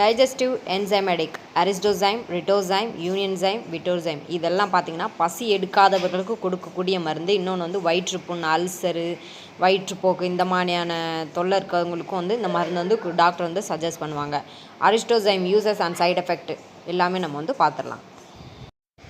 Digestive enzymatic அரிஸ்டோசைம் ரிட்டோசைம் யூனியன்சைம் விட்டோசைம் இதெல்லாம் பார்த்தீங்கன்னா பசி எடுக்காதவர்களுக்கு கொடுக்கக்கூடிய மருந்து. இன்னொன்று வந்து வயிற்றுப்புண் அல்சரு வயிற்றுப்போக்கு இந்த மாதிரியான தொல்லை இருக்கிறவங்களுக்கும் வந்து இந்த மருந்து வந்து டாக்டர் வந்து சஜஸ்ட் பண்ணுவாங்க. Aristozyme uses and side effect எல்லாமே நம்ம வந்து பார்த்துடலாம்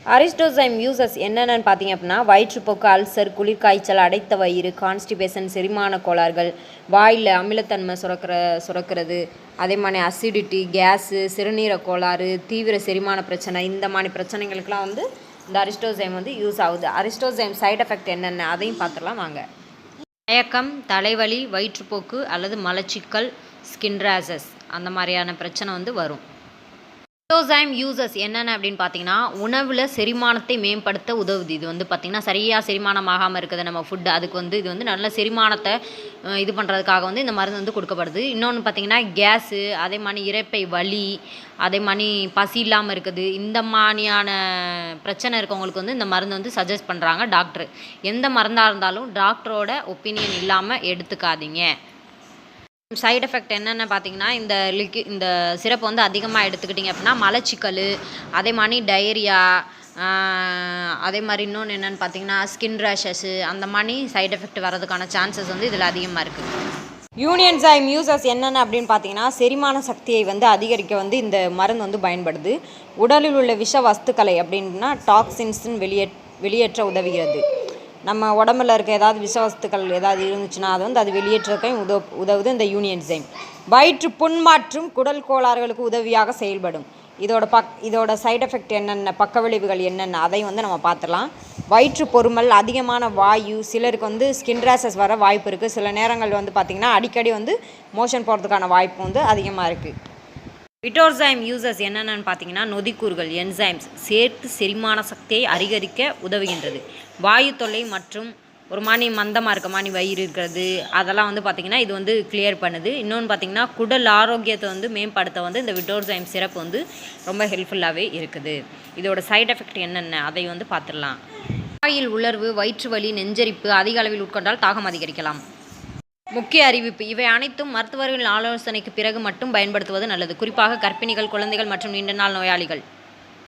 அரிஸ்டோசைம் யூசஸ் என்னென்னு பார்த்தீங்க அப்படின்னா வயிற்றுப்போக்கு அல்சர் குளிர்காய்ச்சல் அடைத்த வயிறு கான்ஸ்டிபேஷன் செரிமான கோளாறுகள் வாயில் அமிலத்தன்மை சுரக்கிற சுரக்கிறது அதே மாதிரி அசிடிட்டி கேஸு சிறுநீரக் கோளாறு தீவிர செரிமான பிரச்சனை இந்த மாதிரி பிரச்சனைகளுக்கெல்லாம் வந்து இந்த அரிஸ்டோசைம் வந்து யூஸ் ஆகுது. அரிஸ்டோசைம் சைடு எஃபெக்ட் என்னென்ன அதையும் பார்த்துடலாம் வாங்க. மயக்கம் தலைவலி வயிற்றுப்போக்கு அல்லது மலச்சிக்கல் ஸ்கின் ரேசஸ் அந்த மாதிரியான பிரச்சனை வந்து வரும். எக்ஸோசைம் யூசஸ் என்னென்ன அப்படின்னு பார்த்தீங்கன்னா உணவில் செரிமானத்தை மேம்படுத்த உதவுது. இது வந்து பார்த்திங்கன்னா சரியாக செரிமானம் ஆகாமல் இருக்குது நம்ம ஃபுட்டு அதுக்கு வந்து இது வந்து நல்ல செரிமானத்தை இது பண்ணுறதுக்காக வந்து இந்த மருந்து வந்து கொடுக்கப்படுது. இன்னொன்று பார்த்திங்கன்னா கேஸு அதே மாதிரி இறைப்பை வலி அதே மாதிரி பசி இல்லாமல் இருக்குது. இந்த மாதிரியான பிரச்சனை இருக்கவங்களுக்கு வந்து இந்த மருந்து வந்து சஜஸ்ட் பண்ணுறாங்க டாக்டர் எந்த மருந்தாக இருந்தாலும் டாக்டரோட ஒப்பீனியன் இல்லாமல் எடுத்துக்காதீங்க. சைடு எஃபெக்ட் என்னென்ன பார்த்தீங்கன்னா இந்த லிக்வி இந்த சிரப் வந்து அதிகமாக எடுத்துக்கிட்டிங்க அப்படின்னா மலச்சிக்கல் அதே மாதிரி டயரியா அதே மாதிரி இன்னொன்று என்னென்னு பார்த்தீங்கன்னா ஸ்கின் ரேஷஸ்ஸு அந்த மாதிரி சைடு எஃபெக்ட் வரதுக்கான சான்சஸ் வந்து இதில் அதிகமாக இருக்குது யூனியன்சைம் யூசஸ் என்னென்ன அப்படின்னு பார்த்தீங்கன்னா செரிமான சக்தியை வந்து அதிகரிக்க வந்து இந்த மருந்து வந்து பயன்படுது. உடலில் உள்ள விஷ வஸ்துக்களை அப்படின்னா டாக்ஸின்ஸுன்னு வெளியே வெளியேற்ற உதவுகிறது. நம்ம உடம்புல இருக்க ஏதாவது விஷவஸ்துக்கள் ஏதாவது இருந்துச்சுன்னா அது வந்து அது வெளியேற்றக்கும் உதவ உதவுது இந்த யூனியன் யூனியன்சைம் வயிற்று புண் மற்றும் குடல் கோளாறுகளுக்கு உதவியாக செயல்படும். இதோட பக் இதோட சைட் எஃபெக்ட் என்னென்ன பக்க விளைவுகள் என்னென்ன அதையும் வந்து நம்ம பார்த்துடலாம். வயிற்று பொறுமல் அதிகமான வாயு சிலருக்கு வந்து ஸ்கின் ரேசஸ் வர வாய்ப்பு இருக்குது சில நேரங்கள் வந்து பார்த்திங்கன்னா அடிக்கடி வந்து மோஷன் போகிறதுக்கான வாய்ப்பு வந்து அதிகமாக இருக்குது விட்டோர்சைம் யூசஸ் என்னென்னு பார்த்தீங்கன்னா நொதிக்கூறுகள் என்சைம்ஸ் சேர்த்து செரிமான சக்தியை அதிகரிக்க உதவுகின்றது. வாயு தொல்லை மற்றும் ஒரு மாதிரி மந்தமாக இருக்க மாதிரி வயிறு இருக்கிறது அதெல்லாம் வந்து பார்த்திங்கன்னா இது வந்து கிளியர் பண்ணுது. இன்னொன்று பார்த்திங்கன்னா குடல் ஆரோக்கியத்தை வந்து மேம்படுத்த வந்து இந்த விட்டோர்சைம் சிறப்பு வந்து ரொம்ப ஹெல்ப்ஃபுல்லாகவே இருக்குது. இதோட சைட் எஃபெக்ட் என்னென்ன அதை வந்து பார்த்துடலாம். வாயில் உலர்வு வயிற்று வலி நெஞ்சரிப்பு அதிக அளவில் உட்கொண்டால் தாகம் அதிகரிக்கலாம். முக்கிய அறிவிப்பு. இவை அனைத்தும் மருத்துவர்களின் ஆலோசனைக்கு பிறகு மட்டும் பயன்படுத்துவது நல்லது. குறிப்பாக கர்ப்பிணிகள் குழந்தைகள் மற்றும் நீண்ட நாள் நோயாளிகள்.